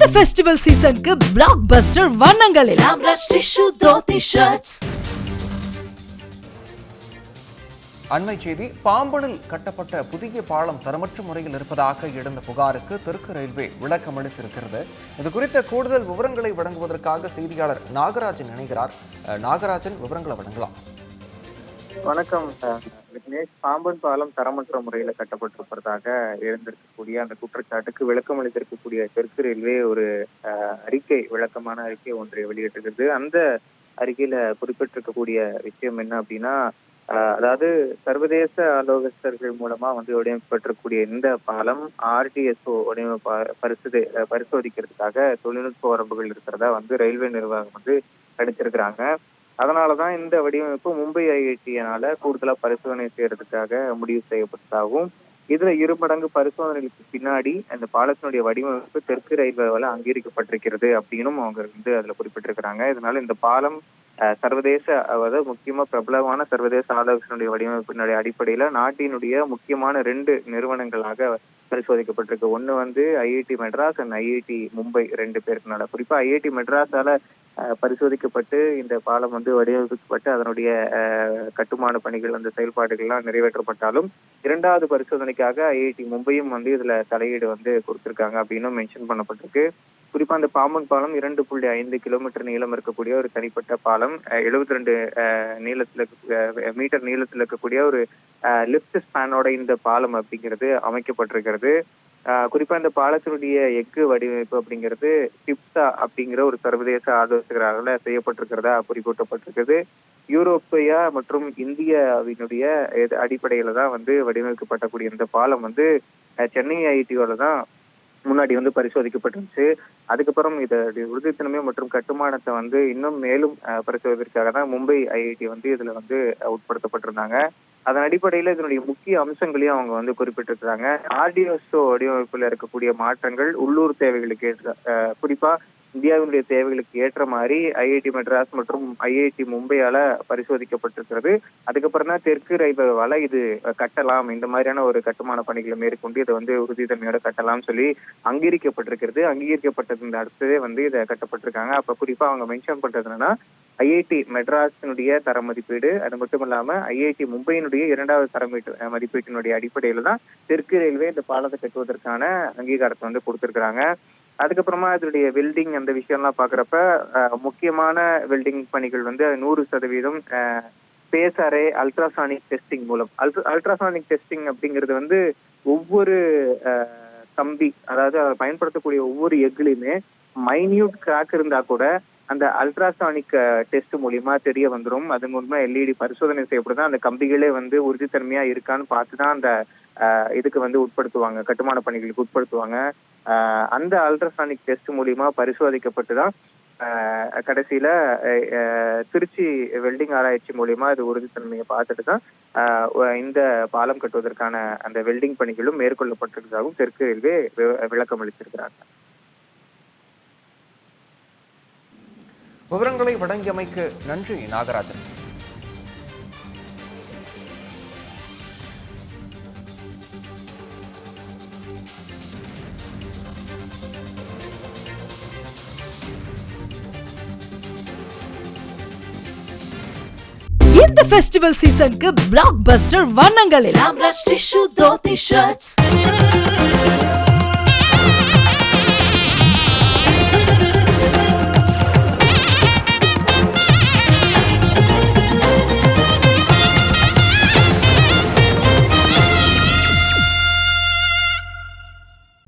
இந்த ஃபெஸ்டிவல் சீசனுக்கு பிளாக் பஸ்டர் வண்ணங்களில். அண்மை செய்தி பாம்பனில் கட்டப்பட்ட புதிய பாலம் தரமற்ற முறையில் இருப்பதாக எழுந்த புகாருக்கு தெற்கு ரயில்வே விளக்கம் அளித்திருக்கிறது. இது குறித்த கூடுதல் விவரங்களை வழங்குவதற்காக செய்தியாளர் நாகராஜன் இணைகிறார். நாகராஜன் விவரங்களை வழங்கலாம். வணக்கம் விக்னேஷ். பாம்பன் பாலம் தரமற்ற முறையில கட்டப்பட்டிருப்பதாக எழுந்திருக்கக்கூடிய அந்த குற்றச்சாட்டுக்கு விளக்கம் அளித்திருக்கக்கூடிய தெற்கு ரயில்வே ஒரு அஹ், அறிக்கை விளக்கமான அறிக்கை ஒன்றை வெளியிட்டிருக்கிறது. அந்த அறிக்கையில குறிப்பிட்டிருக்கக்கூடிய விஷயம் என்ன அப்படின்னா அதாவது சர்வதேச ஆலோசகர்கள் மூலமா வந்து வடிவமைக்கப்பட்டிருக்கூடிய இந்த பாலம் ஆர்டிஎஸ்ஓ வடிவமைப்பு பரிசு பரிசோதிக்கிறதுக்காக தொழில்நுட்ப வரம்புகள் இருக்கிறதா வந்து ரயில்வே நிர்வாகம் வந்து அதனாலதான் இந்த வடிவமைப்பு மும்பை ஐஐடியினால கூடுதலா பரிசோதனை செய்யறதுக்காக முடிவு செய்யப்பட்டதாகவும் இதுல இரு மடங்கு பரிசோதனைகளுக்கு பின்னாடி அந்த பாலத்தினுடைய வடிவமைப்பு தெற்கு ரயில்வேவால அங்கீகரிக்கப்பட்டிருக்கிறது அப்படின்னும் அவங்க வந்து அதுல குறிப்பிட்டிருக்கிறாங்க. இதனால இந்த பாலம் சர்வதேச அதாவது முக்கியமா பிரபலமான சர்வதேச ஆலோசனையுடைய வடிவமைப்பினுடைய அடிப்படையில நாட்டினுடைய முக்கியமான ரெண்டு நிறுவனங்களாக பரிசோதிக்கப்பட்டிருக்கு. ஒண்ணு வந்து IIT Madras and IIT Mumbai ரெண்டு பேருக்குனால. குறிப்பா ஐஐடி மெட்ராஸால பரிசோதிக்கப்பட்டு இந்த பாலம் வந்து வடிவமைக்கப்பட்டு அதனுடைய கட்டுமான பணிகள் அந்த செயல்பாடுகள்லாம் நிறைவேற்றப்பட்டாலும் இரண்டாவது பரிசோதனைக்காக ஐஐடி மும்பையும் வந்து இதுல தலையீடு வந்து கொடுத்திருக்காங்க அப்படின்னு மென்ஷன் பண்ணப்பட்டிருக்கு. குறிப்பா அந்த பாம்பன் பாலம் இரண்டு புள்ளி ஐந்து கிலோமீட்டர் நீளம் இருக்கக்கூடிய ஒரு தனிப்பட்ட பாலம் எழுபத்தி ரெண்டு நீளத்துல இருக்க- மீட்டர் நீளத்துல இருக்கக்கூடிய ஒரு லிப்ட் ஸ்பேனோட இந்த பாலம் அப்படிங்கிறது அமைக்கப்பட்டிருக்கிறது. குறிப்பா இந்த பாலத்தினுடைய எஃகு வடிவமைப்பு அப்படிங்கிறது சிப்சா அப்படிங்கிற ஒரு சர்வதேச ஆலோசகரால செய்யப்பட்டிருக்கிறதா குறிப்பிட்டப்பட்டிருக்குது யூரோப்பியா மற்றும் இந்தியாவினுடைய அடிப்படையில தான் வந்து வடிவமைக்கப்பட்டக்கூடிய இந்த பாலம் வந்து சென்னை ஐஐடியோட தான் முன்னாடி வந்து பரிசோதிக்கப்பட்டிருந்துச்சு அதுக்கப்புறம் இதோடைய உறுதித்தன்மை மற்றும் கட்டுமானத்தை வந்து இன்னும் மேலும் பரிசோதிப்பதற்காக தான் மும்பை ஐஐடி வந்து இதுல வந்து உட்படுத்தப்பட்டிருந்தாங்க. அதன் அடிப்படையில இதனுடைய முக்கிய அம்சங்களையும் அவங்க வந்து குறிப்பிட்டிருக்கிறாங்க. ஆர்டிஎஸ்ஓ வடிவமைப்புல இருக்கக்கூடிய மாற்றங்கள் உள்ளூர் தேவைகளுக்கு ஏற்ற அஹ், குறிப்பா இந்தியாவினுடைய தேவைகளுக்கு ஏற்ற மாதிரி ஐஐடி மெட்ராஸ் மற்றும் ஐஐடி மும்பையால பரிசோதிக்கப்பட்டிருக்கிறது. அதுக்கப்புறம் தான் தெற்கு ரயில்வேவால இது கட்டலாம். இந்த மாதிரியான ஒரு கட்டுமான பணிகளை மேற்கொண்டு இதை வந்து உறுதித்தன்மையோட கட்டலாம்னு சொல்லி அங்கீகரிக்கப்பட்டிருக்கிறது. அங்கீகரிக்கப்பட்டது இந்த அடுத்ததே வந்து இதை கட்டப்பட்டிருக்காங்க. அப்ப குறிப்பா அவங்க மென்ஷன் பண்றது என்னன்னா ஐஐடி மெட்ராஸினுடைய தர மதிப்பீடு அது மட்டும் இல்லாம ஐஐடி மும்பையினுடைய இரண்டாவது தர மதிப்பீட்டினுடைய அடிப்படையில தான் தெற்கு ரயில்வே இந்த பாலத்தை கட்டுவதற்கான அங்கீகாரத்தை வந்து கொடுத்திருக்கிறாங்க. அதுக்கப்புறமா அதனுடைய வெல்டிங் அந்த விஷயம்லாம் பாக்குறப்ப முக்கியமான வெல்டிங் பணிகள் வந்து நூறு சதவீதம் ஸ்பேஸ் அல்ட்ராசானிக் டெஸ்டிங் மூலம். அல்ட்ராசானிக் டெஸ்டிங் அப்படிங்கிறது வந்து ஒவ்வொரு கம்பி அதாவது அதை பயன்படுத்தக்கூடிய ஒவ்வொரு எக்லையுமே மைன்யூட் கிராக் இருந்தா கூட அந்த அல்ட்ராசானிக் டெஸ்ட் uh, மூலியமா தெரிய வந்துடும் அது மூலமா எல்இடி பரிசோதனை செய்யப்படுது. அந்த கம்பிகளே வந்து உறுதித்தன்மையா இருக்கான்னு பார்த்து தான் அந்த uh, இதுக்கு வந்து உட்படுத்துவாங்க. கட்டுமான பணிகளுக்கு உட்படுத்துவாங்க. Uh, அந்த அல்ட்ராசானிக் டெஸ்ட் மூலியமா பரிசோதிக்கப்பட்டு தான் கடைசியில திருச்சி வெல்டிங் ஆராய்ச்சி மூலியமா அது உறுதித்தன்மையை பார்த்துட்டு தான் இந்த பாலம் கட்டுவதற்கான அந்த வெல்டிங் பணிகளும் மேற்கொள்ளப்பட்டிருக்கிறதாகவும் தெற்கு ரயில்வே வி- விளக்கம் அளித்திருக்கிறாங்க விவரங்களை வழங்கியமைக்கு நன்றி நாகராஜன். இந்த ஃபெஸ்டிவல் சீசனுக்கு பிளாக் பஸ்டர் வண்ணங்களில் ராம்ராஜ் டிஷ்யூ தோத்தி ஷர்ட்ஸ்